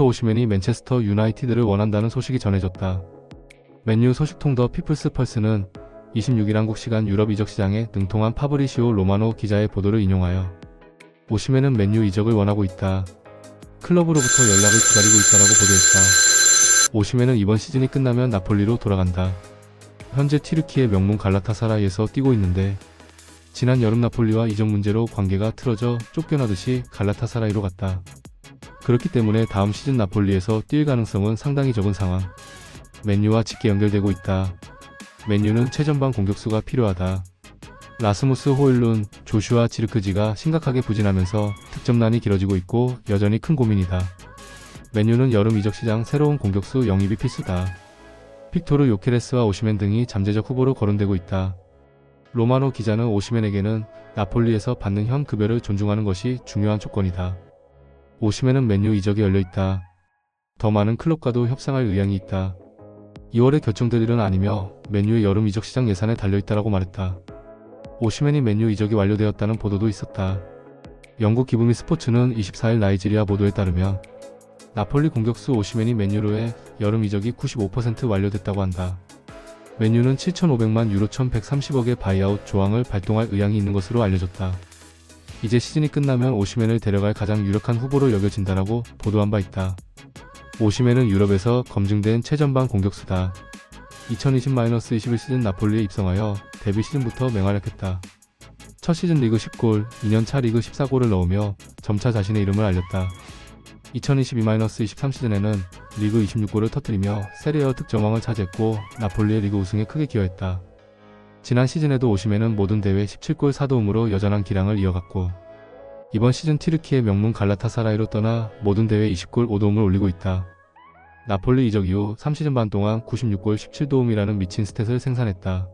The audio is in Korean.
빅터 오시맨이 맨체스터 유나이티드를 원한다는 소식이 전해졌다. 맨유 소식통 더 피플스 펄스는 26일 한국 시간 유럽 이적 시장에 능통한 파브리시오 로마노 기자의 보도를 인용하여 오시맨은 맨유 이적을 원하고 있다. 클럽으로부터 연락을 기다리고 있다라고 보도했다. 오시맨은 이번 시즌이 끝나면 나폴리로 돌아간다. 현재 티르키의 명문 갈라타사라이에서 뛰고 있는데 지난 여름 나폴리와 이적 문제로 관계가 틀어져 쫓겨나듯이 갈라타사라이로 갔다. 그렇기 때문에 다음 시즌 나폴리에서 뛸 가능성은 상당히 적은 상황. 맨유와 짙게 연결되고 있다. 맨유는 최전방 공격수가 필요하다. 라스무스 호일룬, 조슈아 지르크지가 심각하게 부진하면서 득점난이 길어지고 있고 여전히 큰 고민이다. 맨유는 여름 이적 시장 새로운 공격수 영입이 필수다. 픽토르 요케레스와 오시맨 등이 잠재적 후보로 거론되고 있다. 로마노 기자는 오시맨에게는 나폴리에서 받는 현 급여를 존중하는 것이 중요한 조건이다. 오시맨은 맨유 이적이 열려 있다. 더 많은 클럽과도 협상할 의향이 있다. 2월에 결정될 일은 아니며 맨유의 여름 이적 시장 예산에 달려 있다라고 말했다. 오시맨이 맨유 이적이 완료되었다는 보도도 있었다. 영국 기브미 스포츠는 24일 나이지리아 보도에 따르면 나폴리 공격수 오시맨이 맨유로의 여름 이적이 95% 완료됐다고 한다. 맨유는 7,500만 유로 1,130억의 바이아웃 조항을 발동할 의향이 있는 것으로 알려졌다. 이제 시즌이 끝나면 오시맨을 데려갈 가장 유력한 후보로 여겨진다라고 보도한 바 있다. 오시맨은 유럽에서 검증된 최전방 공격수다. 2020-21 시즌 나폴리에 입성하여 데뷔 시즌부터 맹활약했다. 첫 시즌 리그 10골, 2년차 리그 14골을 넣으며 점차 자신의 이름을 알렸다. 2022-23 시즌에는 리그 26골을 터뜨리며 세리어 득점왕을 차지했고 나폴리의 리그 우승에 크게 기여했다. 지난 시즌에도 오시맨은 모든 대회 17골 4도움으로 여전한 기량을 이어갔고 이번 시즌 티르키의 명문 갈라타사라이로 떠나 모든 대회 20골 5도움을 올리고 있다. 나폴리 이적 이후 3시즌 반 동안 96골 17도움이라는 미친 스탯을 생산했다.